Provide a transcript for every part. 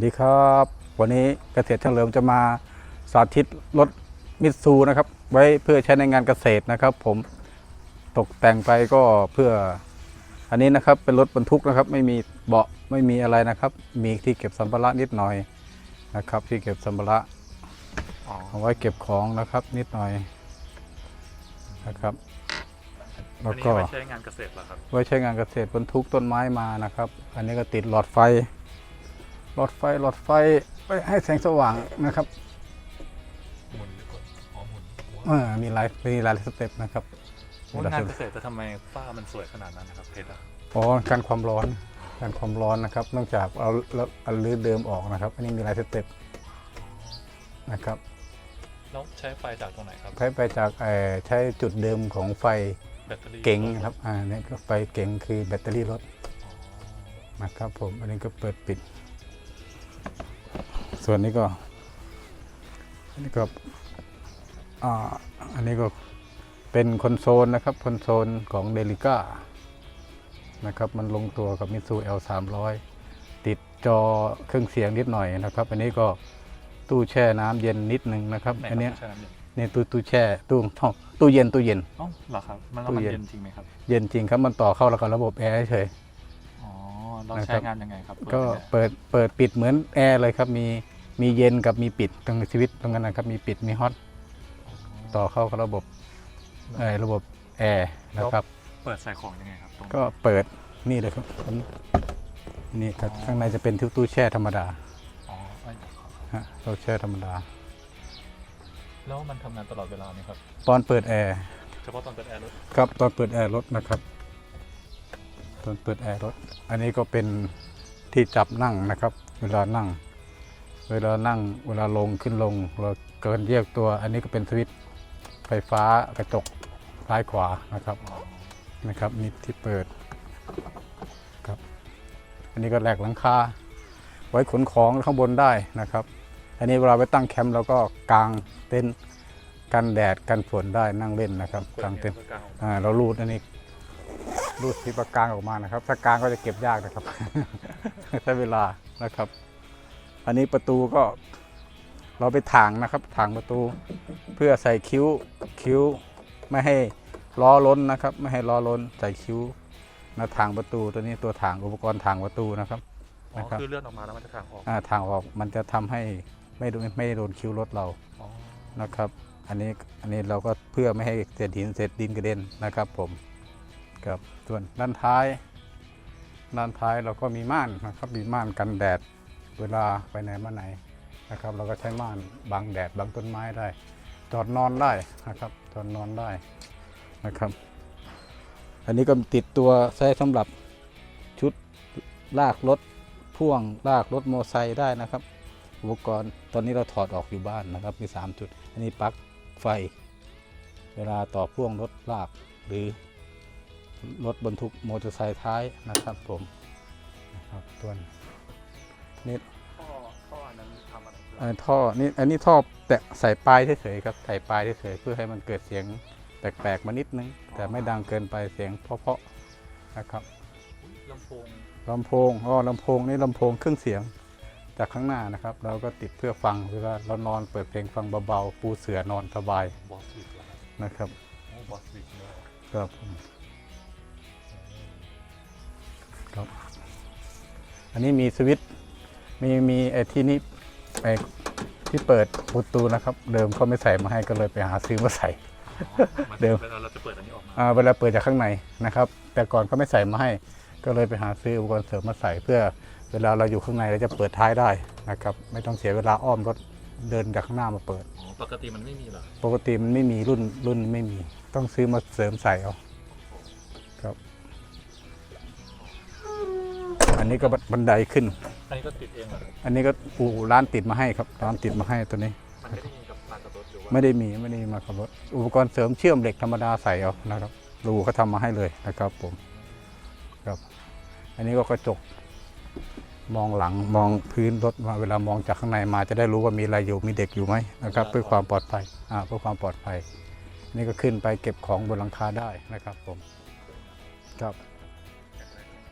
สดีครับ วันนี้เกษตรช่างเหลิมจะมาสาธิตรถมิตซูนะครับ ไว้เพื่อใช้ในงานเกษตรนะครับ ผมตกแต่งไปก็เพื่ออันนี้นะครับเป็นรถบรรทุกนะครับ ไม่มีเบาะไม่มีอะไรนะครับ มีที่เก็บสัมภาระนิดหน่อยนะครับ ที่เก็บสัมภาระอ๋อเอาไว้เก็บของนะครับนิดหน่อยนะครับอัแล้วนนี้ก็ไว้ใช้งานเกษตรเหรอครับไว้ใช้งานเกษตรบรรทุกต้นไม้มานะครับ อันนี้ก็ติดหลอดไฟห ลอดไฟหลอดไฟไปให้แสงสว่างนะครับหมุนหรือกดอ๋อหมุนหมุนเออมีหลายมีหลายสเต็ปนะครับโอ้งานเกษตรแต่ทำไมฝ้ามันสวยขนาดนั้นนะครับเพชรอะอ๋อการความร้อนการความร้อนนะครับนอกจากเอาเอาเอาลื้อเดิมออกนะครับ อันนี้มีหลายสเต็ปนะครับแล้วใช้ไฟจากตรงไหนครับ ใช้ไปจากเอ่อใช้จุดเดิมของไฟแบตเตอรี่เก๋งนะครับอ่าเนี่ยก็ไฟเก๋งคือแบตเตอรี่รถอ๋อ นะครับผมอันนี้ก็เปิดปิด ส่วนนี้ก็อันนี้ก็อ่าอันนี้ก็เป็นคอนโซลนะครับคอนโซลของเดลิก้านะครับมันลงตัวกับมิ t ซู L 3 0 0ติดจอเครื่องเสียงนิดหน่อยนะครับ อันนี้ก็ตู้แช่น้ำเย็นนิดนึงนะครับไหนคอัรันบเนี้ยใช่น้ำเย็นนี่ตู้ตู้แช่ตู้ท่อตู้เย็นตู้เย็นอ๋อเหรอครับมันแล้วมันตู้เย็นเย็นจริงไหมครับ เย็นจริงครับมันต่อเข้าแล้วกับระบบแอร์เฉยอ๋ อเรานะครับใช้งานยังไงครับก็เปิดยังไงเปิดเปิดปิดเหมือนแอร์เลยครับมีมีเย็นกับมีปิดตรงชีวิตตรงนั้นนะครับมีปิดมีฮอตต่อเข้ากับระบบเออระบบแอร์นะครับ เปิดใส่ของยังไงครับตรงก็เปิดนี่เลยครับผมนี่ครับข้างในจะเป็นทิวตู้แช่ธรรมดาอ๋อไอ้ฮะเราแช่ธรรมดา แล้วมันทำงานตลอดเวลาไหมครับ ตอนเปิดแอร์ เฉพาะตอนเปิดแอร์รถครับตอนเปิดแอร์รถนะครับ ตอนเปิดแอร์รถ อันนี้ก็เป็นที่จับนั่งนะครับ เวลานั่ง เวลานั่ง เวลาลงขึ้นลงเราเกินเรียกตัว อันนี้ก็เป็นสวิตช์ไฟฟ้ากระจกซ้ายขวานะครับ นะครับนี่ที่เปิดครับ อันนี้ก็แหลกหลังคา ไว้ขนของข้างบนได้นะครับ อันนี้เวลาไปตั้งแคมป์เราก็กางเต็นท์กันแดดกันฝนได้นั่งเล่นนะครับกางเต็นท์อ่าเรารูดอันนี้ รูดที่ปากกางออกมานะครับ ถ้ากางก็จะเก็บยากนะครับ ใช้เวลานะครับ อันนี้ประตูก็เราไปถางนะครับถางประตูเพื่อใส่คิ้วคิ้ว ไม่ให้ล้อล้นนะครับ ไม่ให้ล้อล้นใส่คิ้วนะถางประตูตัวนี้ตัวถางอุปกรณ์ถางประตูนะครับอ๋อนะครับคือเลื่อนออกมาแล้วมันจะทางออกอ่าถางออกมันจะทำให้ไม่โดนไม่โดนคิ้วรถเรา อ๋อ นะครับ อันนี้ อันนี้เราก็เพื่อไม่ให้เศษหินเศษดินกระเด็นนะครับผม ครับส่วนด้านท้ายด้านท้ายเราก็มีม่านนะครับมีม่านกันแดดเวลาไปไหนมาไหนนะครับ เราก็ใช้ม่านบังแดดบังต้นไม้ได้ จอดนอนได้นะครับจอดนอนได้นะครับ อันนี้ก็ติดตัวใช้สำหรับชุดลากรถพ่วงลากรถมอไซค์ได้นะครับอุปกรณ์ตอนนี้เราถอดออกอยู่บ้านนะครับมี 3 จุด อันนี้ปลั๊กไฟ เวลาต่อพ่วงรถลากหรือ รถบรรทุกมอเตอร์ไซค์ท้ายนะครับผมนะครับตัวนี้นี่ท่อท่ออันนั้นทำอะไรครับเอ่อท่อนี่อันนี้ท่อแตะใส่ปลายเฉยๆครับใส่ปลายเฉยๆเพื่อให้มันเกิดเสียงแปลกๆมานิดนึง แต่ไม่ดังเกินไปเสียงเพราะๆนะครับอุ๊ยลำโพงลำโพงอ๋อลำโพงนี่ลำโพงเครื่องเสียงจากข้างหน้านะครับ เราก็ติดเพื่อฟังเวลาเรานอนเปิดเพลงฟังเบาๆปูเสือนอนสบายบอสวิกเหรอครับนะครับโอ้บอสวิกเนี่ยครับผม ครับ อันนี้มีสวิตช์มีมีไอ้ที่นี่ไอ้ที่เปิดประตูนะครับ เดิมเขาไม่ใส่มาให้ก็เลยไปหาซื้อมาใส่มันเดี๋ยวเวลาเราจะเปิดอันนี้ออกมาอ่าเวลาเปิดจากข้างในนะครับ แต่ก่อนเขาไม่ใส่มาให้ ก็เลยไปหาซื้ออุปกรณ์เสริมมาใส่เพื่อเวลาเราอยู่ข้างในเราจะเปิดท้ายได้นะครับ ไม่ต้องเสียเวลาอ้อมรถเดินจากข้างหน้ามาเปิด อ๋อปกติมันไม่มีเหรอ ปกติมันไม่มีรุ่นรุ่นไม่มี ต้องซื้อมาเสริมใส่เอา อันนี้ก็บันไดขึ้น อันนี้ก็ติดเองเหรอครับอันนี้ก็อู่ร้านติดมาให้ครับ ร้านติดมาให้ตัวนี้ มันไม่ได้มีกับมากับรถหรือว่าไม่ได้มีไม่ได้มีมากับรถอุปกรณ์เสริมเชื่อมเหล็กธรรมดาใส่เอานะครับรูเขาทำมาให้เลยนะครับผมครับ อันนี้ก็กระจกมองหลังมองพื้นรถมาเวลามองจากข้างในมาจะได้รู้ว่ามีอะไรอยู่มีเด็กอยู่ไหมนะครับ เพื่อความปลอดภัยอ่าเพื่อความปลอดภัย นี่ก็ขึ้นไปเก็บของบนหลังคาได้นะครับผมครับ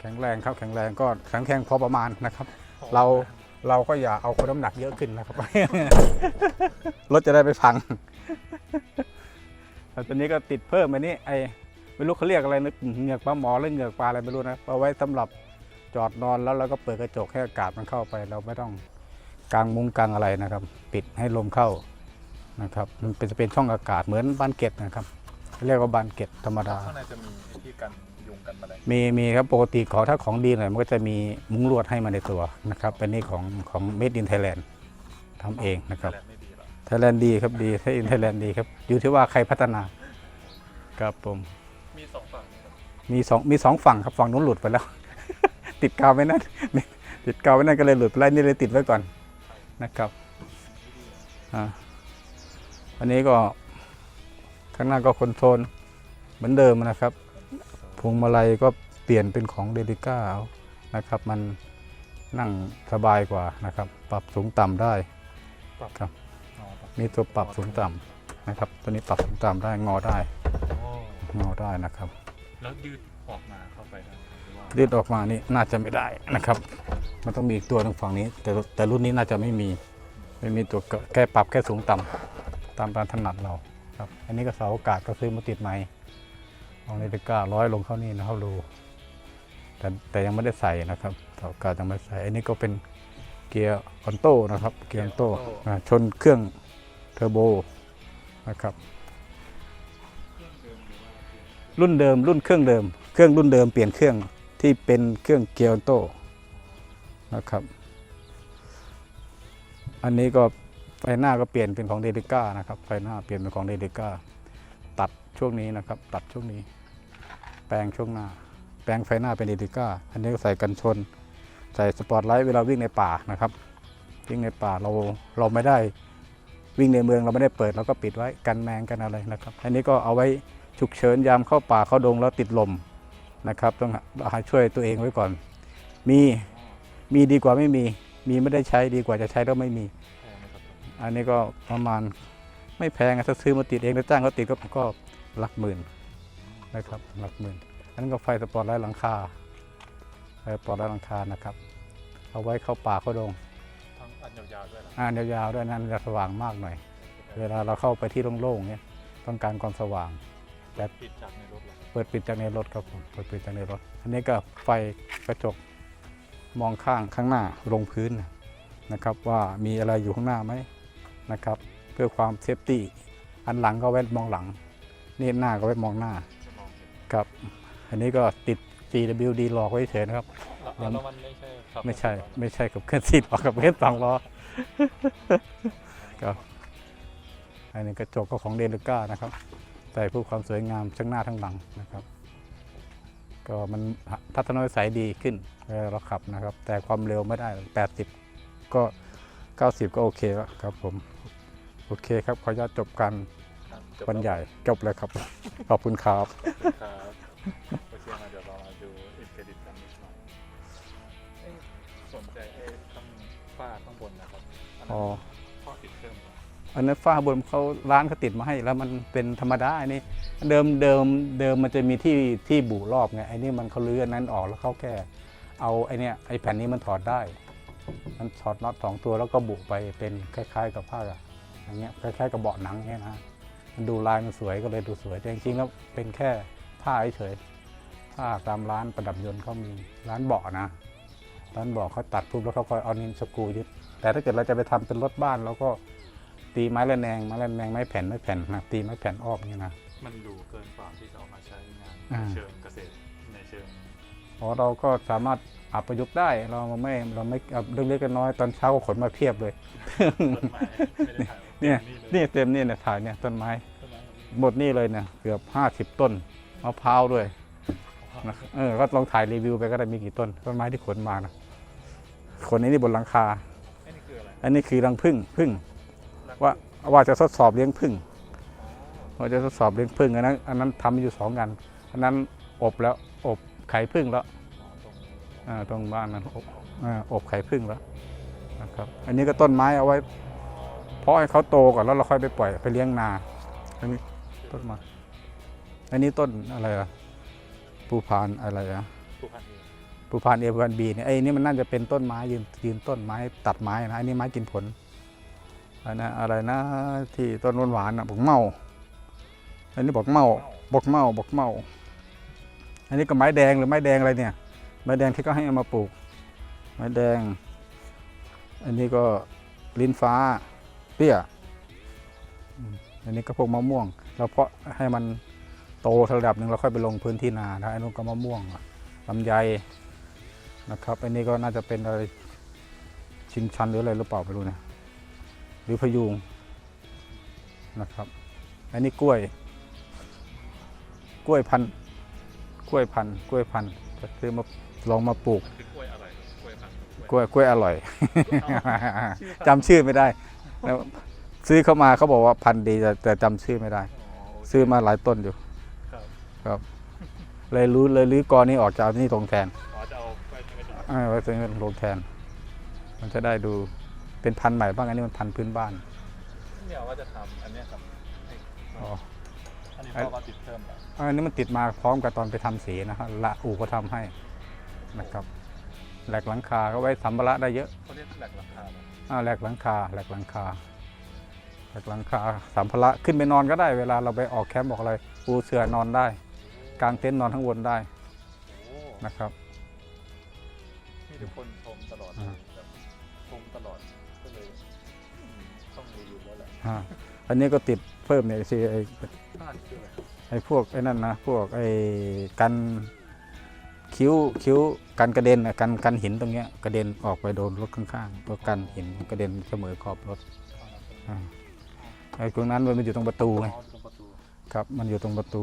แข็งแรงครับแข็งแรงก็แข็งแรงพอประมาณนะครับ เราเราก็อย่าเอาคนน้ำหนักเยอะขึ้นนะครับ รถจะได้ไปพังแต่ตอนนี้ก็ติดเพิ่มอันนี้ไอไม่รู้เขาเรียกอะไรนึกเหงือกปลาหมอหรือเหงือกปลาอะไรไม่รู้นะเอาไว้สำหรับจอดนอนแล้วเราก็เปิดกระจกให้อากาศมันเข้าไป เราไม่ต้องกางมุ้งกางอะไรนะครับ ปิดให้ลมเข้านะครับ มันเป็นจะเป็นช่องอากาศเหมือนบานเกล็ดนะครับ เรียกว่าบานเกล็ดธรรมดาข้างในจะมีไอ้ที่กันยุง กันแมลงมีมีครับปกติของถ้าของดีหน่อยมันก็จะมีมุ้งลวดให้มาในตัวนะครับเป็นนี่ของของ Made in Thailand ทำเองนะครับแมลงไม่ดีหรอไทยแลนด์ดีครับดีไทยอินไทยแลนด์ดีครับอยู่ที่ว่าใครพัฒนาครับผมมีสองฝั่งนะครับมีสองมีสองฝั่งครับฝั่งนู้นหลุดไปแล้ว ติดกาวไว้นั่นติดกาวไว้นั่นก็เลยหลุดไปแล้วนี่เลยติดไว้ก่อนนะครับอ่าอันนี้ก็ข้างหน้าก็คอนโทรลเหมือนเดิมนะครับ พวงมาลัยก็เปลี่ยนเป็นของเดลิก้านะครับ มันนั่งสบายกว่านะครับ ปรับสูงต่ำได้ครับอ๋อครับมีตัวปรับสูงต่ำนะครับ ตัวนี้ปรับสูงต่ำได้งอได้ โอ้งอได้นะครับ แล้วยืดออกมาเข้าไปได้ไหมหรือว่ายืดออกมานี่น่าจะไม่ได้นะครับ มันต้องมีอีกตัวหนึงฝั่งนี้ แต่แต่รุ่นนี้น่าจะไม่มี ไม่มีตัวแก้ปรับแค่สูงต่ำตามการถนัดเราครับ อันนี้ก็เสาอากาศก็ซื้อมาติดใหม่ ของเลติก้าร้อยลงเข้านี่นะครับรูแต่แต่ยังไม่ได้ใส่นะครับเสาอากาศยังไม่ได้ใส่ อันนี้ก็เป็นเกียร์ออนโต้นะครับ เกียร์ออนโต้อ่าชนเครื่องเทอร์โบนะครับ รุ่นเดิมรุ่นเครื่องเดิม เครื่องรุ่นเดิมเปลี่ยนเครื่องที่เป็นเครื่องเกียร์ออโต้นะครับ อันนี้ก็ไฟหน้าก็เปลี่ยนเป็นของเดลิก้านะครับ ไฟหน้าเปลี่ยนเป็นของเดลิก้าตัดช่วงนี้นะครับ ตัดช่วงนี้ แปลงช่วงหน้า แปลงไฟหน้าเป็นเดลิก้า อันนี้ใส่กันชน ใส่สปอตไลท์เวลาวิ่งในป่านะครับ วิ่งในป่าเราเราไม่ได้วิ่งในเมืองเราไม่ได้เปิดเราก็ปิดไว้กันแมงกันอะไรนะครับ อันนี้ก็เอาไว้ฉุกเฉินยามเข้าป่าเข้าดงแล้วติดลมนะครับต้องหาช่วยตัวเองไว้ก่อน มีมีดีกว่าไม่มี มีไม่ได้ใช้ดีกว่าจะใช้แล้วไม่มี อันนี้ก็ประมาณไม่แพงถ้าซื้อมาติดเองแล้วจ้างเขาติดก็ก็หลักหมื่น นะครับหลักหมื่นอันนั้นก็ไฟสปอร์ตไลท์หลังคาไฟสปอร์ตไลท์หลังคานะครับ เอาไว้เข้าป่าเข้าดงทั้งอันยาวๆด้วยนะอ่านยาวๆด้วยนั้นจะสว่างมากหน่อย เวลาเราเข้าไปที่โล่งๆเนี่ยต้องการความสว่างแต่ปิดจากในรถเหรอเปิดปิดจากในรถครับผมเปิดปิดจากในรถ อันนี้ก็ไฟกระจกมองข้างข้างหน้าลงพื้นนะครับ ว่ามีอะไรอยู่ข้างหน้าไหมนะครับ เพื่อความเซฟตี้อันหลังก็ไว้มองหลังนี่หน้าก็ไว้มองหน้าจะมองเห็นค รับ อันนี้ก็ติด GWD หลอกไว้เฉยนะครับ แล้วแล้วมันไม่ใช่ขับไม่ใช่ไม่ใช่กับเครื่องซีดหรอกกับเครื่องสองล้อครับอันนี้กระจกก็ของเดลิก้านะครับใส่เพื่อความสวยงามทั้งหน้าทั้งหลังนะครับ ก็มันทัศนวิสัยดีขึ้นเวลาเราขับนะครับ แต่ความเร็วไม่ได้ 80 ก็ 90 ก็โอเคแล้วครับผม โอเคครับขออนุญาตจบการครั บจบรรยายจบเลยครับ ขอบคุณครับ ครับโอเคมาเดี๋ยวเรามาดูอินเครดิตกันนิดหน่อยเอ๊ะสนใจไอ้ข้างฝ้าข้างบนนะครับอันนั้อ๋นอข้อติดเพิ่มเหรออันนั้นฝ้าบนเขาร้านเขาติดมาให้ แล้วมันเป็นธรรมดาอันนี้เดิมเดิมเดิมมันจะมีที่ที่บูรอบไงไอ้นี่มันเขาลื้ออันนั้นออกแล้วเขาแค่เอาไอ้เนี่ยไอ้แผ่นนี้มันถอดได้ มันถอดน็อตสองตัวแล้วก็บุไปเป็นคล้าย ๆ กับผ้าอย่างเงี้ยคล้ายๆกับเบาะหนังเงี้ยนะ มันดูลายมันสวยก็เลยดูสวย แต่จริงๆแล้วเป็นแค่ผ้าเฉยๆผ้าตามร้านประดับยนต์เขามีร้านเบาะนะร้านเบาะเขาตัดปุ๊บแล้วเขาค่อยเอานิ้วสกรูยึดแต่ถ้าเกิดเราจะไปทำเป็นรถบ้านเราก็ตีไม้ระแนงไม้ระแนงไม้แผ่นไม้แผ่นนะตีไม้แผ่นอ้อมนี่นะมันดูเกินกว่าที่จะเอามาใช้งานอ่าในเชิงเกษตรในเชิงอ๋อเราก็สามารถอับประยุกต์ได้เราไม่เราไม่เอาเล็กๆน้อยๆตอนเช้าก็ขนมาเพียบเลย เนี่ยนี่เต็มนี่เนี่ยถ่ายเนี่ยต้นไม้หมดนี่เลยเนี่ยเกือบห้าสิบต้นมะพร้าวด้วยนะเออก็ลองถ่ายรีวิวไปก็ได้มีกี่ต้นต้นไม้ที่ขนมานะขนไอ้นี่บนหลังคา อันนี้คือรังผึ้งผึ้งว่าว่าจะทดสอบเลี้ยงผึ้งว่าจะทดสอบเลี้ยงผึ้งอันนั้นอันนั้นทำอยู่สองงานอันนั้นอบแล้วอบไข่ผึ้งแล้วอ๋อตรงอ่าตรงบ้านนั้นอบอ่าอบไข่ผึ้งแล้วนะครับ อันนี้ก็ต้นไม้เอาไว้าะให้เขาโตก่อนแล้วเราค่อยไปปล่อยไปเลี้ยงนาอันนี้ต้นม้อันนี้ต้นอะไรอะภูพานอะไรอะผู้พันเองอภูพานเอพานบีเนี่ยไอ้นี่มันน่าจะเป็นต้นไม้ยืนยืนต้นไม้ตัดไม้นะอันนี้ไม้กินผลอันนั้นอะไรนะ ที่ต้นหวานๆนะบอกเมาอันนี้บอกเมาบอกเมาบอกเมา อันนี้ก็ไม้แดงหรือไม้แดงอะไรเนี่ย ไม้แดงที่เขาให้เอามาปลูก ไม้แดง อันนี้ก็ลิ้นฟ้า เปี้ยอืมอันนี้ก็พวกมะม่วง เราเพาะให้มันโตระดับหนึ่งเราค่อยไปลงพื้นที่นานะอันนู้นก็มะม่วงลำไยนะครับ อันนี้ก็น่าจะเป็นอะไรชินชันหรืออะไรหรือเปล่าไม่รู้นะหรือพะยุงนะครับ อันนี้กล้วย กล้วยพันธุ์กล้วยพันธุ์กล้วยพันธุ์จะซื้อมาลองมาปลูกมันคือกล้วยอะไรกล้วยพันธุ์กล้วยกล้วยอร่อยจำจำชื่อไม่ได้ แล้วซื้อเข้ามาเขาบอกว่าพันธุ์ดีแต่แต่จำชื่อไม่ได้ ซื้อมาหลายต้นอยู่ครับ ครับ เลยรู้เลยรื้อกอนี้ออกจากเอานี่ลงแทนอ๋อจะเอาไปที่ไม่ถึงเอ้ยไว้ซื้อลงแทน มันจะได้ดูเป็นพันธุ์ใหม่บ้างอันนี้มันพันธุ์พื้นบ้านเนี่ยว่าจะทำอันเนี้ยครับไอ้อ๋ออันนี้พ่อก็ติดเพิ่มแล้วอันนี้มันติดมาพร้อมกับตอนไปทำสีนะฮะละอู่ก็ทำให้นะครับแหลกหลังคาก็ไว้สัมภาระได้เยอะ เขาเรียกแหลกราคาแบบอ่าแหลกหลังคาแหลกหลังคาแหลกหลังคาสัมภาระขึ้นไปนอนก็ได้ เวลาเราไปออกแคมป์บอกอะไรปูเสื่อนอนได้ กางเต็นท์นอนข้างบนได้โอ้นะครับ มีทุกคนชมตลอดอ่า แบบชมตลอดก็เลยอืมต้องรีวิวแล้วแหละอ่าอันนี้ก็ติดเพิ่มเนี่ยสิไอ้น่าชื่ออะไรไอ้พวกไอ้นั่นนะพวกไอ้กัน คิ้วคิ้วกันกระเด็นกันกันหินตรงเนี้ยกระเด็นออกไปโดนรถข้างๆตัวกันหินกระเด็นเสมอขอบรถไอ้ตรงนั้นมันอยู่ตรงประตูไงครับ มันอยู่ตรงประตู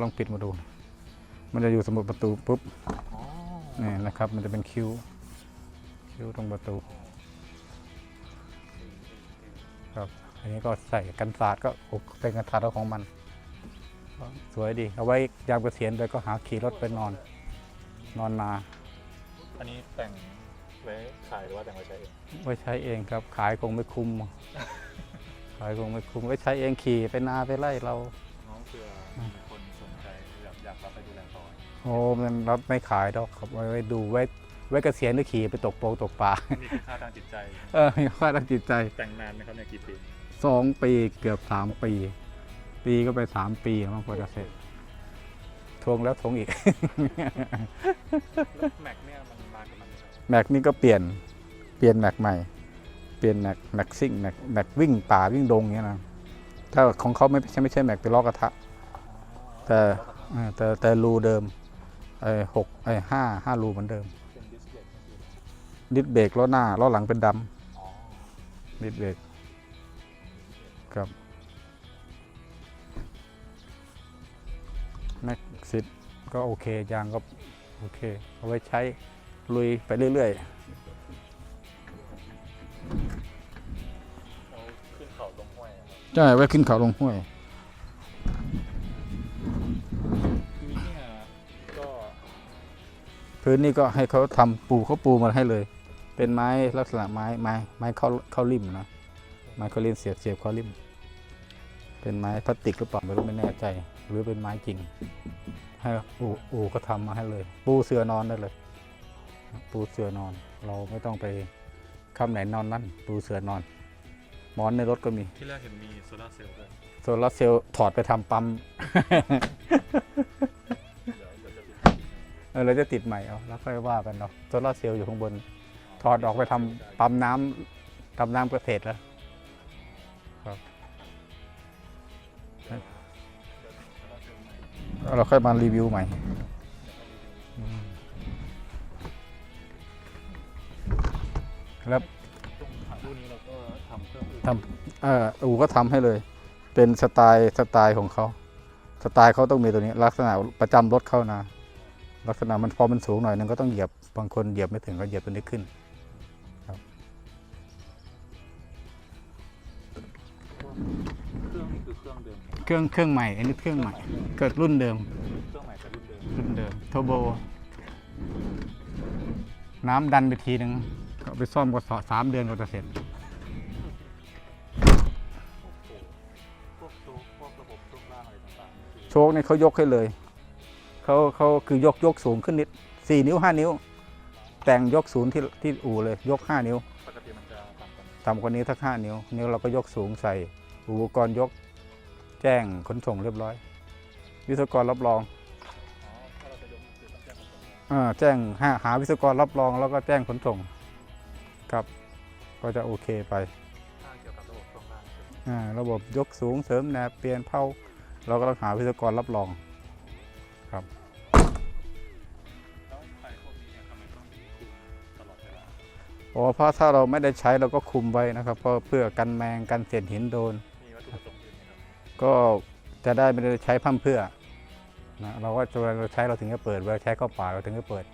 ลองปิดมาดู มันจะอยู่สมมติประตูปุ๊บนี่นะครับ มันจะเป็นคิ้วคิ้วตรงประตู ครับอันนี้ก็ใส่กันศาสตร์ก็เป็นกันศาสตร์ของมัน สวยดี เอาไว้ยามเกษียณไปก็หาขี่รถไปนอน นอนนาอันนี้แต่งไว้ขายหรือว่าแต่งไว้ใช้เอง ไว้ใช้เองครับ ขายคงไม่คุ้ม ขายคงไม่คุ้มไว้ใช้เองขี่ไปนาไปไล่เรา น้องเผื่อมีคนสนใจอยากอยากรับไปดูแลต่อโอ้มันรับไม่ขายดอกครับไว้ไว้ดูไว้ไว้เกษียณหรือขี่ไปตกโปงตกปลา มีคุณค่าทางจิตใจ เออมีค่าทางจิตใจแต่งนานไหมครับเนี่ยกี่ปีสองปีเกือบสามปี ปีก็ไปสามปีมันกว่าจะเสร็จ ทวงแล้วทวงอีกแล้วแม็กเนี่ยมันมากับมันไหมครับแม็กนี่ก็เปลี่ยน เปลี่ยนแม็กใหม่ เปลี่ยนแม็กแม็กซิ่งแม็กแม็กวิ่งป่าวิ่งดงเงี้ยนะ ถ้าของเขาไม่ใช่ไม่ใช่แม็กเป็นล้อกระทะ แต่เออแต่แต่รูเดิมไอ้หกไอ้ห้าห้ารูเหมือนเดิม เป็นดิสเบรกก็คือดิสเบรกล้อหน้าล้อหลังเป็นดอ๋อำดิสเบรก ก็โอเคยางก็โอเค เอาไว้ใช้ลุยไปเรื่อยเอาขึ้นเขาลงห้วยอะครับๆใช่ไว้ขึ้นเขาลงห้วยคือเนี่ยก็พื้นนี่ก็ให้เขาทำปูเขาปูมาให้เลย เป็นไม้ลักษณะไม้ไม้ไม้เข้าเข้าริมนะไม้เข้าริมเสียบเสียบเข้าริม เป็นไม้พลาสติกหรือเปล่าไม่รู้ไม่แน่ใจ หรือเป็นไม้จริง ให้อู่อู่ก็ทำมาให้เลย ปูเสือนอนได้เลย ปูเสือนอน เราไม่ต้องไปคำไหนนอนนั่น ปูเสือนอน หมอนในรถก็มี ที่แรกเห็นมีโซลาร์เซลล์ด้วยโซลาร์เซลล์ถอดไปทำปั๊มเดี๋ยวเดี๋ยวจะติดอีกทีหนึ่งเออเราจะติดใหม่เอาแล้วค่อยว่ากันเนาะโซลาร์เซลล์อยู่ข้างบน ถอดออกไปทำปั๊มน้ำทำน้ำเกษตรแล้ว เราค่อยมารีวิวใหม่อืมแล้วตรงถังรุ่นนี้เราก็ทำเพิ่มอีกทำเอออูก็ทำให้เลย เป็นสไตล์สไตล์ของเขาสไตล์เขาต้องมีตัวนี้ ลักษณะประจำรถเขานะ ลักษณะมันพอมันสูงหน่อยนึงก็ต้องเหยียบบางคนเหยียบไม่ถึงก็เหยียบตัวนี้ขึ้น เดิมเครื่องเครื่องใหม่ อันนี้เครื่องใหม่ เกิดรุ่นเดิม เครื่องใหม่กับรุ่นเดิมรุ่นเดิมโทโบ น้ำดันไปทีนึงก็ไปซ่อมก็สอสามเดือนก็จะเสร็จ โอ้โหพวกโชว์พวกระบบช่วงล่างอะไรต่างๆนี่คือโชคเนี่ยเขายกให้เลย เขาเขาคือยกยกสูงขึ้นนิดสี่นิ้วห้านิ้ว แต่งยกศูนย์ที่ที่อู่เลย ยก5นิ้ว ปกติมันจะต่ำกว่านี้ต่ำกว่านี้สัก5นิ้ว นิ้วเราก็ยกสูงใส่อุปกรณ์ยก แจ้งขนส่งเรียบร้อย วิศวกรรับรองอ๋อถ้าเราจะยกคือต้องแจ้งขนส่งก่อนอาแจ้งหาหาวิศวกรรับรองแล้วก็แจ้งขนส่งครับ ก็จะโอเคไปถ้าเกี่ยวกับระบบช่วงล่างใช่ไหมอ่าระบบยกสูงเสริมแนบเปลี่ยนเผาเราก็ต้องหาวิศวกรรับรองแล้วไฟพวกนี้เนี่ยทำไมต้องคุมตลอดเวลาโอ้เพราะถ้าเราไม่ได้ใช้เราก็คุมไว้นะครับ เพราะเพื่อกันแมงกันเศษหินโดน ก็จะได้ไม่ได้ใช้พั่มเพรื่อนะเราก็เวลาเราใช้เราถึงจะเปิดเวลาใช้เข้าป่าเราถึงจะเปิด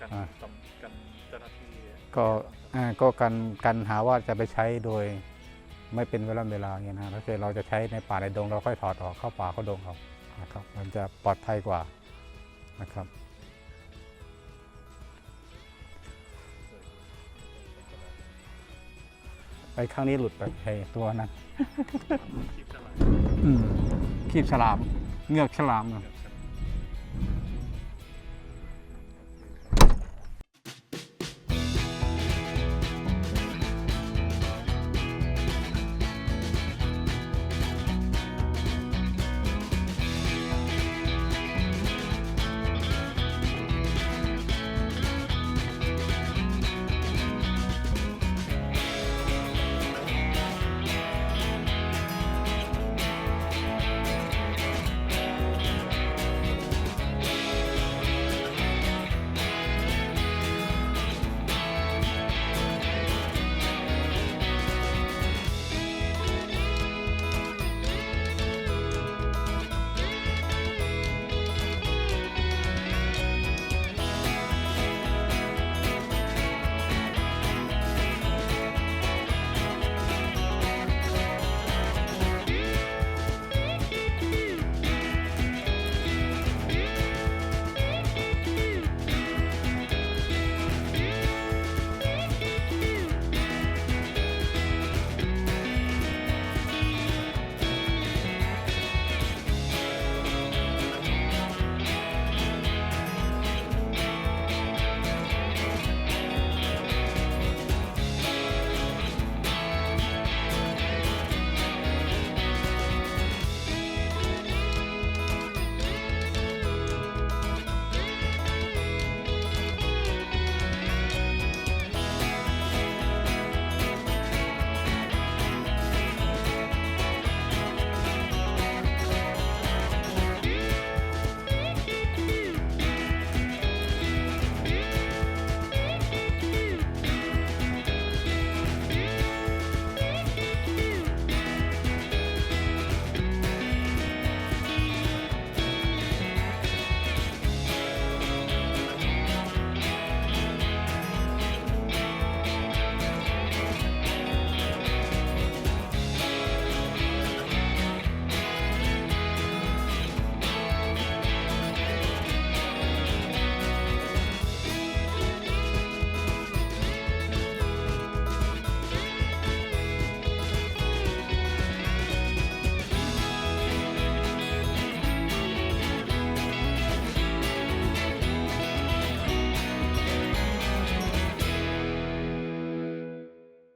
กันอ่าตำกันเจ้าหน้าที่ก็อ่าก็กันกันหาว่าจะไปใช้โดยไม่เป็นเวลาเวลาอย่างเงี้ยนะถ้าเกิดเราจะใช้ในป่าในดง เราค่อยถอดออกเข้าป่าเข้าดงเอานะครับ มันจะปลอดภัยกว่านะครับ ไปครั้งนี้หลุดไปไอ้ตัวนั้น คลิปเท่าไหร่ อืมขีบฉลาม เงือกฉลามอะเดี๋ยว